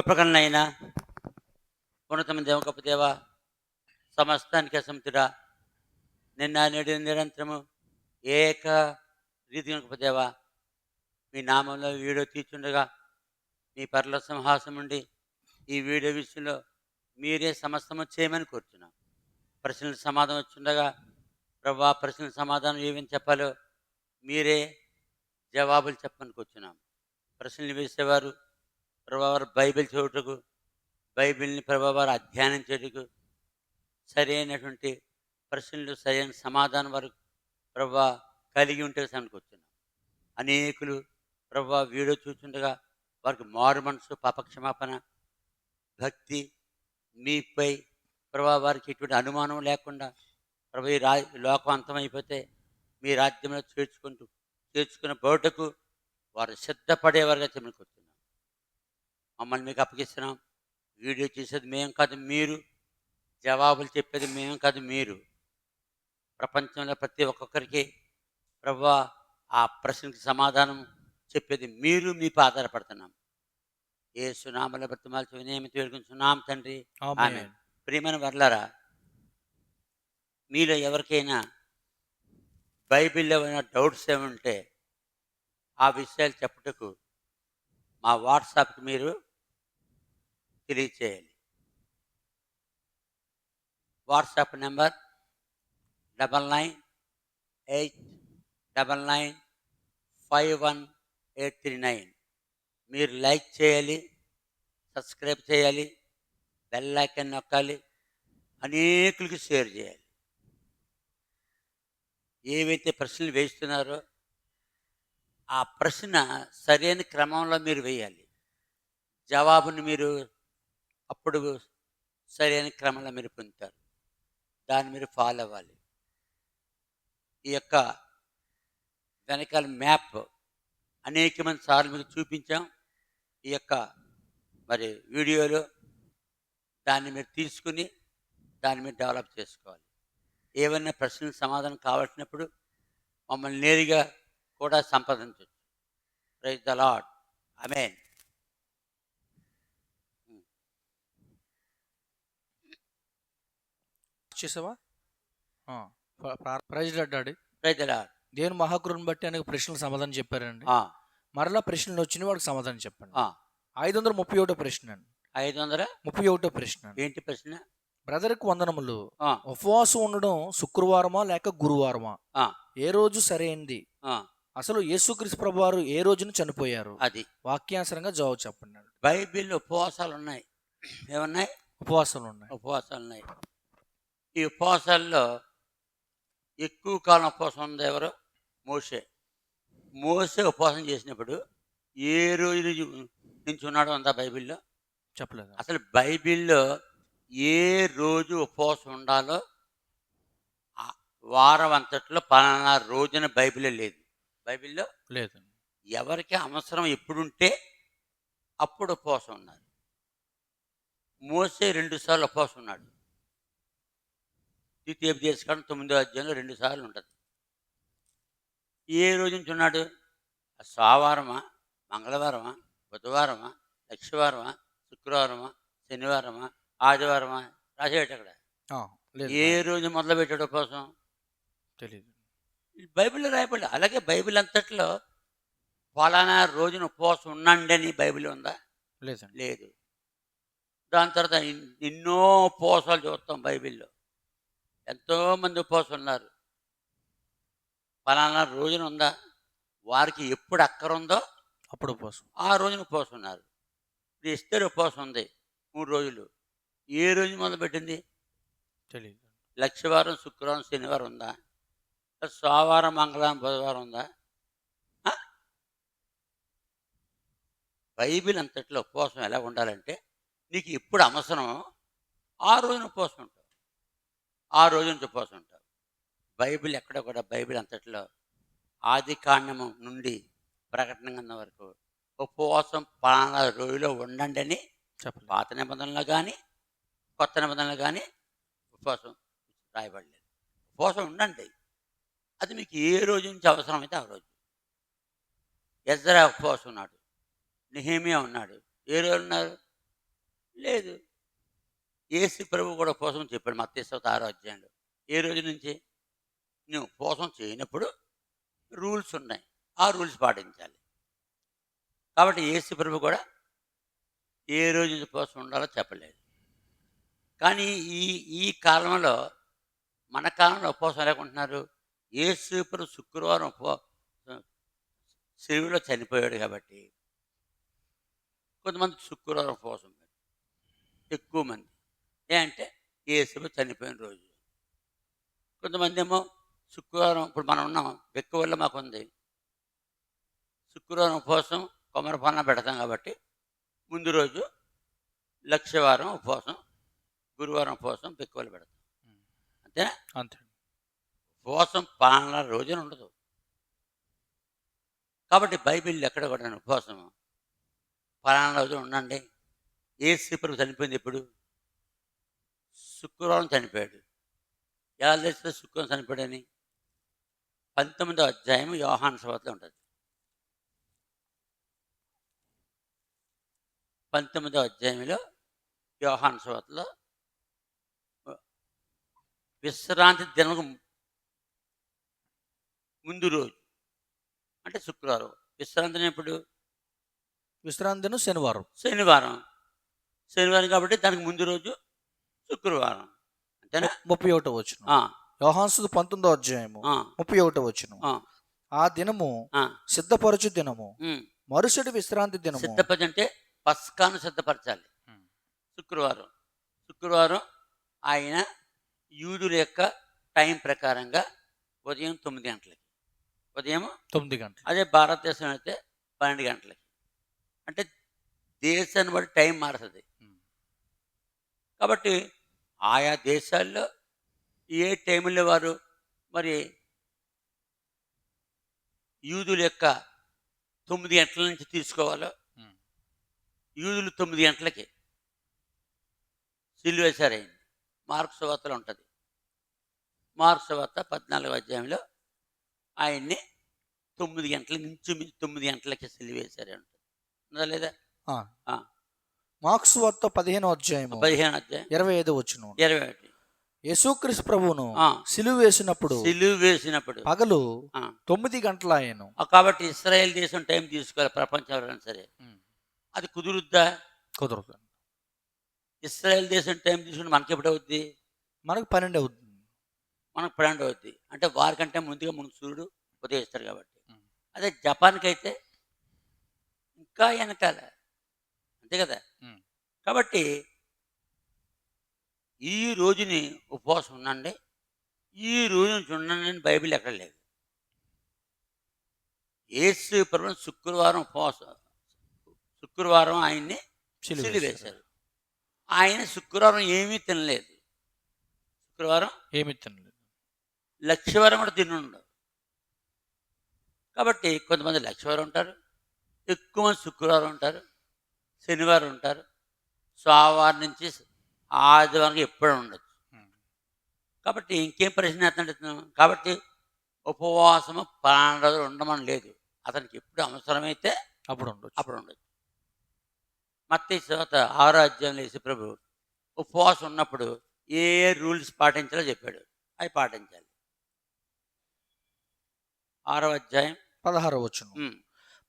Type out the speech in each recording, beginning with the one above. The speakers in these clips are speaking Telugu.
కృపకన్నైనా ఉన్నతమ దేవ గొప్ప దేవ సమస్తానికి అసమితుడా. నిన్న నేడు నిరంతరము ఏక రీతి గొప్ప దేవ మీ నామంలో వీడియో తీర్చుండగా మీ పర్ల సింహాసం ఉండి ఈ వీడియో విషయంలో మీరే సమస్తము చేయమని కోరుతున్నాం ప్రశ్నల సమాధానం వచ్చిండగా ప్రభా ప్రశ్నల సమాధానం ఏమని చెప్పాలో మీరే జవాబులు చెప్పని కూర్చున్నాం. ప్రశ్నలు వేసేవారు ప్రభావారు బైబిల్ చదువుటకు బైబిల్ని ప్రభావారు అధ్యయనం చేయుటకు సరైనటువంటి ప్రశ్నలు సరైన సమాధానం వరకు ప్రభా కలిగి ఉంటే కూర్చున్నాం అనేకులు ప్రభా వీడియో చూస్తుండగా వారికి మారు మనసు పాపక్షమాపణ భక్తి మీపై ప్రభా వారికి ఎటువంటి అనుమానం లేకుండా ప్రభా ఈ రా లోకం అంతమైపోతే మీ రాజ్యంలో చేర్చుకుంటూ చేర్చుకున్న బోటకు వారు సిద్ధపడేవారుగా చెప్పుకొస్తున్నాం మమ్మల్ని మీకు అప్పగిస్తున్నాం. వీడియో చేసేది మేము కాదు మీరు. జవాబులు చెప్పేది మేము కాదు మీరు. ప్రపంచంలో ప్రతి ఒక్కొక్కరికి ప్రభా ఆ ప్రశ్నకి సమాధానం చెప్పేది మీరు మీకు ఆధారపడుతున్నాం. ఏ సునామల బ్రతిమాల్చి వినయమితి వేడుకుంటున్నాం తండ్రి. ఆమె ప్రియమైన వర్లరా మీలో ఎవరికైనా బైబిల్లో ఏమైనా డౌట్స్ ఏముంటే ఆ విషయాలు చెప్పుటకు మా వాట్సాప్కి మీరు తెలియచేయాలి WhatsApp number double nine eight double nine five one eight three nine మీరు లైక్ చేయాలి సబ్స్క్రైబ్ చేయాలి బెల్ ఐకన్ నొక్కాలి అనేకులకి షేర్ చేయాలి. ఏవైతే ప్రశ్నలు వేస్తున్నారో ఆ ప్రశ్న సరైన క్రమంలో మీరు వేయాలి. జవాబుని మీరు అప్పుడు సరైన క్రమంలో మీరు పొందుతారు. దాన్ని మీరు ఫాలో అవ్వాలి. ఈ యొక్క వెనకాల మ్యాప్ అనేక మంది సార్లు మీకు చూపించాం. ఈ యొక్క మరి వీడియోలో దాన్ని మీరు తీసుకుని దాన్ని మీరు డెవలప్ చేసుకోవాలి. ఏవైనా ప్రశ్నలు సమాధానం కావాల్సినప్పుడు మమ్మల్ని నేరుగా కూడా సంప్రదించవచ్చు. ప్రైజ్ ద లాడ్ అమేన్ చేసావా? Praise daddy. Praise the Lord. దేని మహాకృని బట్టి అనేక ప్రశ్నలకు సమాధానం చెప్పారండి. మరలా ప్రశ్నలు వచ్చిన వాడికి సమాధానం చెప్పండి. ఐదు వందల ముప్పై ఒకటో ప్రశ్న అండి. ఐదు వందల ముప్పై ఒకటో ప్రశ్న. ఏంటి ప్రశ్న? బ్రదర్కి వందనములు. ఉపవాసం ఉండడం శుక్రవారమా లేక గురువారమా? ఏ రోజు సరైంది? అసలు యేసుక్రీస్తు ప్రభు వారు ఏ రోజున చనిపోయారు? అది. వాక్యానుసరంగా జవాబు చెప్పండి. బైబిల్ ఉపవాసాలు ఉన్నాయి ఏమున్నాయి? ఉపవాసాలు ఉన్నాయి ఉపవాసాలు ఉన్నాయి ఈ ఉపవాసాల్లో ఎక్కువ కాలం ఉపవాసం ఉంది ఎవరు? మోసే మోసే ఉపవాసం చేసినప్పుడు ఏ రోజు నుంచి ఉన్నాడో ఉందా బైబిల్లో? చెప్పలేదు? అసలు బైబిల్లో ఏ రోజు ఉపవాసం ఉండాలో వారం అంతట్లో పలానా రోజున బైబిల్లో లేదు. బైబిల్లో లేదండి ఎవరికి అవసరం ఎప్పుడుంటే అప్పుడు ఉపవాసం ఉన్నారు. మోసే రెండు సార్లు ఉపవాసం ఉన్నాడు. ద్వితీయ దేశకాలం తొమ్మిదో అధ్యాయంలో రెండు సార్లు ఉంటుంది. ఏ రోజు నుంచి ఉన్నాడు? సోమవారమా? మంగళవారమా? బుధవారమా? లక్షవారమా శుక్రవారమా? శనివారమా? ఆదివారమా? రాసేట అక్కడ. లేదు. ఏ రోజు మొదలు పెట్టాడు ఉపవాసం తెలియదు బైబిల్లో రాయబడి అలాగే బైబిల్ అంతట్లో ఫలానా రోజున ఉపవాసం ఉండండి అని బైబిల్ ఉందా? లేదండి. లేదు. దాని తర్వాత ఎన్- ఎన్నో ఉపవాసాలు చూస్తాం బైబిల్లో. ఎంతోమంది ఉపవాసం ఉన్నారు. ఫలానా రోజున ఉందా? వారికి ఎప్పుడు అక్కర ఉందో అప్పుడు ఉపవాసం. ఆ రోజున ఉపవాసం ఉన్నారు. ఇప్పుడు ఇస్తారు ఉపవాసం ఉంది మూడు రోజులు. ఏ రోజు మొదలుపెట్టింది? తెలియదు లక్షవారం శుక్రవారం శనివారం ఉందా? సోమవారం మంగళవారం బుధవారం ఉందా? బైబిల్ అంతట్లో ఉపవాసం ఎలా ఉండాలంటే నీకు ఎప్పుడు అవసరమో ఆ రోజున ఉపవాసం ఉంటావు. ఆ రోజు నుంచి ఉపవాసం ఉంటావు బైబిల్ ఎక్కడ కూడా బైబిల్ అంతట్లో ఆది కాండము నుండి ప్రకటన గ్రంథం వరకు ఉపవాసం పలానా రోజులో ఉండండి అని పాత నిబంధనలు కానీ కొత్త నిబంధనలు కానీ ఉపవాసం రాయబడలేదు. ఉపవాసం ఉండండి. అది మీకు ఏ రోజు నుంచి అవసరమైతే ఆ రోజు. ఎజ్రా ఉపవాసం ఉన్నాడు. నిహేమియా ఉన్నాడు. ఏ రోజు ఉన్నారు? లేదు. ఏసు ప్రభు కూడా ఉపవాసం చెప్పాడు మత్తేశ్వత ఆరో అధ్యాయంలో. ఏ రోజు నుంచి? నువ్వు ఉపవాసం చేయనప్పుడు రూల్స్ ఉన్నాయి. ఆ రూల్స్ పాటించాలి. కాబట్టి ఏసు ప్రభు కూడా ఏ రోజు నుంచి ఉపవాసం ఉండాలో చెప్పలేదు. కానీ ఈ ఈ కాలంలో మన కాలంలో ఉపవాసం లేకుంటున్నారు. ఏసు ప్రభు శుక్రవారం ఉపవా సెలవులో చనిపోయాడు కాబట్టి కొంతమంది శుక్రవారం ఉపవాసం ఎక్కువ మంది. ఏ అంటే ఏసు చనిపోయిన రోజు. కొంతమంది ఏమో శుక్రవారం ఇప్పుడు మనం ఉన్నాం వెక్కు వల్ల మాకు ఉంది శుక్రవారం ఉపవాసం కొమరపాలన పెడతాం కాబట్టి ముందు రోజు లక్షవారం ఉపవాసం గురువారం ఉపవాసం పెక్కువలు పెడతాం. అంతేనా? అంతే. ఉపవాసం పాలన రోజున ఉండదు. కాబట్టి బైబిల్ ఎక్కడ కూడా ఉపవాసం పలానా రోజు ఉండండి. ఏ శ్రీపురం చనిపోయింది ఎప్పుడు? శుక్రవారం చనిపోయాడు. ఎలా తెలిస్తే శుక్రవారం చనిపోయాడని. పంతొమ్మిదో అధ్యాయం యోహాన్ సవతలో ఉంటుంది. పంతొమ్మిదో అధ్యాయంలో యోహాన్ సవతలో విశ్రాంతి దినం ముందు రోజు అంటే శుక్రవారం. విశ్రాంతి ఎప్పుడు? విశ్రాంతి శనివారం. శనివారం. శనివారం కాబట్టి దానికి ముందు రోజు శుక్రవారం అంతేనా? ముప్పై ఒకటో వచ్చిన ఆ, యోహాన్సు పంతొమ్మిదో అధ్యాయము. ముప్పై ఒకటో వచ్చిన ఆ, దినము సిద్ధపరచు దినము. మరుసటి విశ్రాంతి దినము. సిద్ధపరచు అంటే పస్కాను సిద్ధపరచాలి. శుక్రవారం. శుక్రవారం ఆయన యూదుల యొక్క టైం ప్రకారంగా ఉదయం తొమ్మిది గంటలకి. ఉదయం తొమ్మిది గంటలు అదే భారతదేశం అయితే పన్నెండు గంటలకి. అంటే దేశాన్ని బట్టి టైం మారుతుంది. కాబట్టి ఆయా దేశాల్లో ఏ టైంలో వారు మరి యూదుల యొక్క తొమ్మిది గంటల నుంచి తీసుకోవాలో. యూదులు తొమ్మిది గంటలకి సిల్వేశారు అయింది మార్క్స్ వార్తలో ఉంటుంది. మార్క్స్ వార్త పద్నాలుగు అధ్యాయంలో ఆయన్ని తొమ్మిది గంటల నుంచి తొమ్మిది గంటలకి సిలివేశారు ఉంటుంది ఉందా లేదా. మార్క్స్ వార్త పదిహేనో అధ్యాయము పదిహేను అధ్యాయం. ఇరవై ఐదో వచ్చిన ఇరవై ఒకటి. యేసుక్రీస్తు ప్రభువును. సిలువ వేసినప్పుడు సిలువ వేసినప్పుడు. పగలు. తొమ్మిది గంటల ఆయను కాబట్టి ఇస్రాయేల్ దేశం టైం తీసుకోవాలి ప్రపంచం ఎవరైనా సరే. అది కుదురుద్దా? కుదరదు. ఇస్రాయేల్ దేశం టైం తీసుకుంటే మనకి ఎప్పుడు అవుద్ది? మనకు పన్నెండు అవుతుంది మనకు పన్నెండు అవుద్ది. అంటే వారికంటే ముందుగా మనకు సూర్యుడు ఉదయిస్తాడు కాబట్టి. అదే జపాన్కి అయితే ఇంకా వెనకాల అంతే కదా. కాబట్టి ఈ రోజుని ఉపవాసం ఉండండి. ఈ రోజు నుంచి ఉండండి అని బైబిల్ ఎక్కడ లేదు. ఏసు ప్రభు శుక్రవారం ఉపవాసం శుక్రవారం ఆయన్ని సిలివేశారు ఆయన శుక్రవారం ఏమీ తినలేదు. శుక్రవారం ఏమి తినలేదు. లక్షవారం కూడా తినుండవు కాబట్టి కొంతమంది లక్షవారం ఉంటారు. ఎక్కువ మంది శుక్రవారం ఉంటారు. శనివారం ఉంటారు. సోమవారం నుంచి ఆదివారం ఎప్పుడు ఉండొచ్చు. ఉం. కాబట్టి ఇంకేం ప్రశ్న అతను కాబట్టి ఉపవాసము పన్నెండు రోజులు ఉండమని లేదు. అతనికి ఎప్పుడు అవసరమైతే అప్పుడు ఉండొచ్చు. అప్పుడు ఉండొచ్చు. మత్తి తర్వాత ఆరో అధ్యాయంలో యేసు ప్రభు ఉపవాసం ఉన్నప్పుడు ఏ రూల్స్ పాటించాలో చెప్పాడు. అవి పాటించాలి. ఆరో అధ్యాయం పదహారో వచ్చును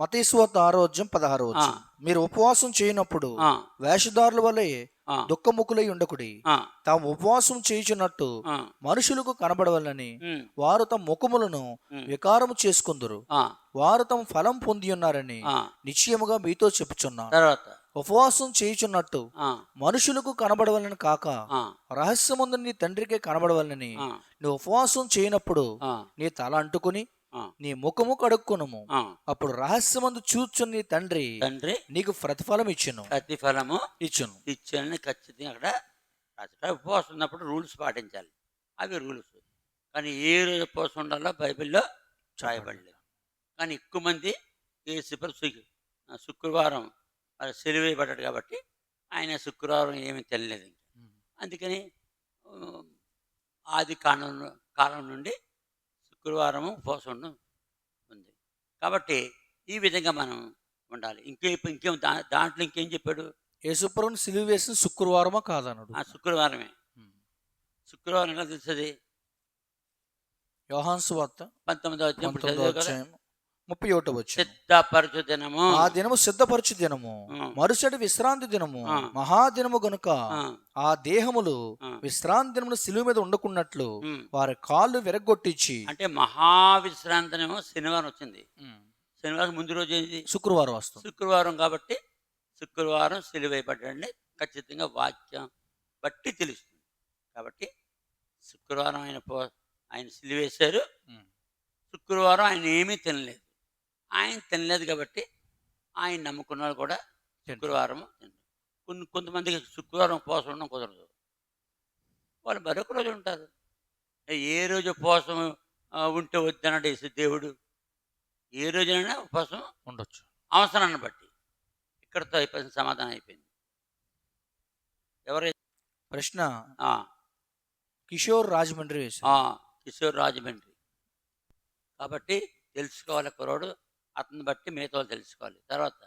మతీశ్వత ఆరోగ్యం పదహారో మీరు ఉపవాసం చేయనప్పుడు వేషధారుల వలె దుఃఖముఖులై ఉండకుడి. తాము ఉపవాసం చేయుచున్నట్టు మనుషులకు కనబడవలని వారు తమ ముఖములను వికారము చేసుకుందరు. వారు తమ ఫలం పొంది ఉన్నారని. నిశ్చయముగా మీతో చెప్పుచున్నాను. తర్వాత. ఉపవాసం చేయుచున్నట్టు మనుషులకు కనబడవలని కాక రహస్యముందు నీ తండ్రికే కనబడవలని నువ్వు ఉపవాసం చేయనప్పుడు నీ తల అంటుకుని నీ ముఖము కడుక్కునుము. ఆ. అప్పుడు రహస్యమందు చూచుని తండ్రి. తండ్రి. నీకు ప్రతిఫలం ఇచ్చును. ప్రతిఫలము ఇచ్చును. ఇచ్చాలని ఖచ్చితంగా అక్కడ ఉపవాసం ఉన్నప్పుడు రూల్స్ పాటించాలి. అవి రూల్స్. కానీ ఏ రోజు ఉపవాసం ఉండాలో బైబిల్లో రాయబడలేదు. కానీ ఎక్కువ మంది శుక్ర శుక్రవారం మరి సెలవు వేయబడ్డాడు కాబట్టి ఆయన శుక్రవారం ఏమీ తెలియలేదు. అందుకని ఆది కాలం కాలం నుండి శుక్రవారము ఉపవాసం ఉండడం ఉంది. కాబట్టి ఈ విధంగా మనం ఉండాలి. ఇంకే ఇంకేం దా దాంట్లో ఇంకేం చెప్పాడు? యేసుప్రభుని సిలువ వేసిన శుక్రవారమా కాదన్నాడు. ఆ శుక్రవారమే. శుక్రవారం ఎలా తెలుస్తుంది? యోహాన్సు వార్త పంతొమ్మిదో అధ్యాయం ముప్పై ఒకటో వచ్చిన సిద్ధపరచు దినము. ఆ దినము సిద్ధపరచు దినము. మరుసటి విశ్రాంతి దినము. మహాదినము గనుక ఆ, దేహములు. విశ్రాంతి దినములు సిలువ మీద ఉండకున్నట్లు. వారి కాళ్ళు విరగొట్టించి అంటే మహావిశ్రాంతనేమో శనివారం వచ్చింది. శనివారం ముందు రోజు ఏంది? శుక్రవారం వస్తుంది శుక్రవారం కాబట్టి శుక్రవారం సిలువైపడ్డండి ఖచ్చితంగా వాక్యం బట్టి తెలుస్తుంది. కాబట్టి శుక్రవారం ఆయన పో ఆయన సిలువేశారు. శుక్రవారం ఆయన ఏమీ తినలేదు. ఆయన తినలేదు కాబట్టి ఆయన నమ్ముకున్న వాళ్ళు కూడా శుక్రవారం. కొన్ని కొంతమందికి శుక్రవారం ఉపవాసం ఉండడం కుదరదు. వాళ్ళు మరొక రోజు ఉంటారు. ఏ రోజు ఉపవాసం ఉంటే వద్దన్నాడు యేసు దేవుడు. ఏ రోజునైనా ఉపవాసం ఉండొచ్చు. అవసరాన్ని బట్టి. ఇక్కడతో అయిపోయింది సమాధానం అయిపోయింది. ఎవరు ప్రశ్న. ఆ, కిషోర్ రాజమండ్రి కిషోర్ రాజమండ్రి. కాబట్టి తెలుసుకోవాలి కుర్రోడు అతన్ని బట్టి మిగతా తెలుసుకోవాలి. తర్వాత